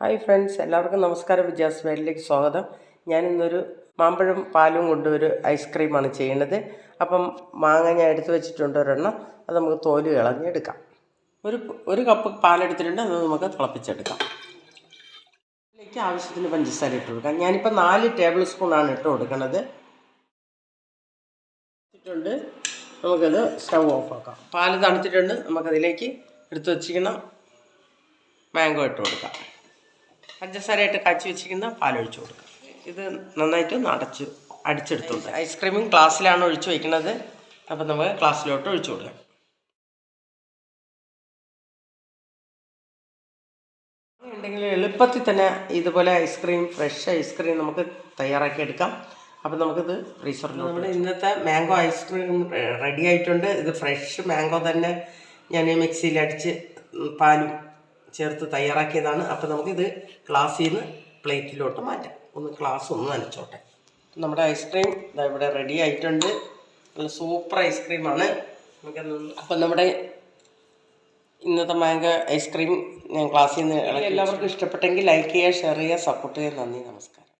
Hi friends എല്ലാവർക്കും നമസ്കാരം. വിദ്യാസ് വേലിലേക്ക് സ്വാഗതം. ഞാൻ ഇന്നൊരു മാമ്പഴം പാലും കൊണ്ട് ഒരു ഐസ്ക്രീമാണ് ചെയ്യുന്നത്. അപ്പം മാങ്ങ ഞാൻ എടുത്ത് വെച്ചിട്ടുണ്ട് ഒരെണ്ണം. അത് നമുക്ക് തോൽ കളഞ്ഞെടുക്കാം. ഒരു ഒരു കപ്പ് പാലെടുത്തിട്ടുണ്ട്. അത് നമുക്ക് തിളപ്പിച്ചെടുക്കാം. ഇതിലേക്ക് ആവശ്യത്തിന് പഞ്ചസാര ഇട്ട് കൊടുക്കാം. ഞാനിപ്പോൾ നാല് ടേബിൾ സ്പൂണാണ് ഇട്ട് കൊടുക്കുന്നത് ഇട്ടിട്ടുണ്ട്. നമുക്കത് ഓഫ് ആക്കാം. പാൽ തണുത്തിട്ടുണ്ട്. നമുക്കതിലേക്ക് എടുത്ത് വച്ചിരിക്കുന്ന മാംഗോ ഇട്ട് കൊടുക്കാം. പഞ്ചസാരയായിട്ട് കാച്ചി വെച്ചിരിക്കുന്ന പാലൊഴിച്ച് കൊടുക്കാം. ഇത് നന്നായിട്ട് ഒന്ന് അടച്ച് അടിച്ചെടുത്തുണ്ട് ഐസ്ക്രീമും ഗ്ലാസ്സിലാണ് ഒഴിച്ച് വയ്ക്കുന്നത് അപ്പം നമുക്ക് ഗ്ലാസ്സിലോട്ട് ഒഴിച്ചു കൊടുക്കാം. ഉണ്ടെങ്കിൽ എളുപ്പത്തിൽ തന്നെ ഇതുപോലെ ഐസ്ക്രീം ഫ്രഷ് ഐസ്ക്രീം നമുക്ക് തയ്യാറാക്കി എടുക്കാം അപ്പം നമുക്കിത് ഫ്രീസറിൽ നമ്മുടെ ഇന്നത്തെ മാംഗോ ഐസ്ക്രീം റെഡി ആയിട്ടുണ്ട്. ഇത് ഫ്രഷ് മാംഗോ തന്നെ ഞാൻ മിക്സിയിൽ അടിച്ച് പാലും ചേർത്ത് തയ്യാറാക്കിയതാണ്. അപ്പം നമുക്കിത് ഗ്ലാസ്സിൽ നിന്ന് പ്ലേറ്റിലോട്ട് മാറ്റാം. ഒന്ന് ഗ്ലാസ് ഒന്ന് നനച്ചോട്ടെ. നമ്മുടെ ഐസ്ക്രീം ഇതാ ഇവിടെ റെഡി ആയിട്ടുണ്ട്. നല്ല സൂപ്പർ ഐസ്ക്രീമാണ് നമുക്ക് അപ്പം നമ്മുടെ ഇന്നത്തെ മാംഗോ ഐസ്ക്രീം ഞാൻ ക്ലാസ്സിൽ നിന്ന് എല്ലാവർക്കും ഇഷ്ടപ്പെട്ടെങ്കിൽ ലൈക്ക് ചെയ്യുക ഷെയർ ചെയ്യുക സപ്പോർട്ട് ചെയ്യുക. നന്ദി നമസ്കാരം.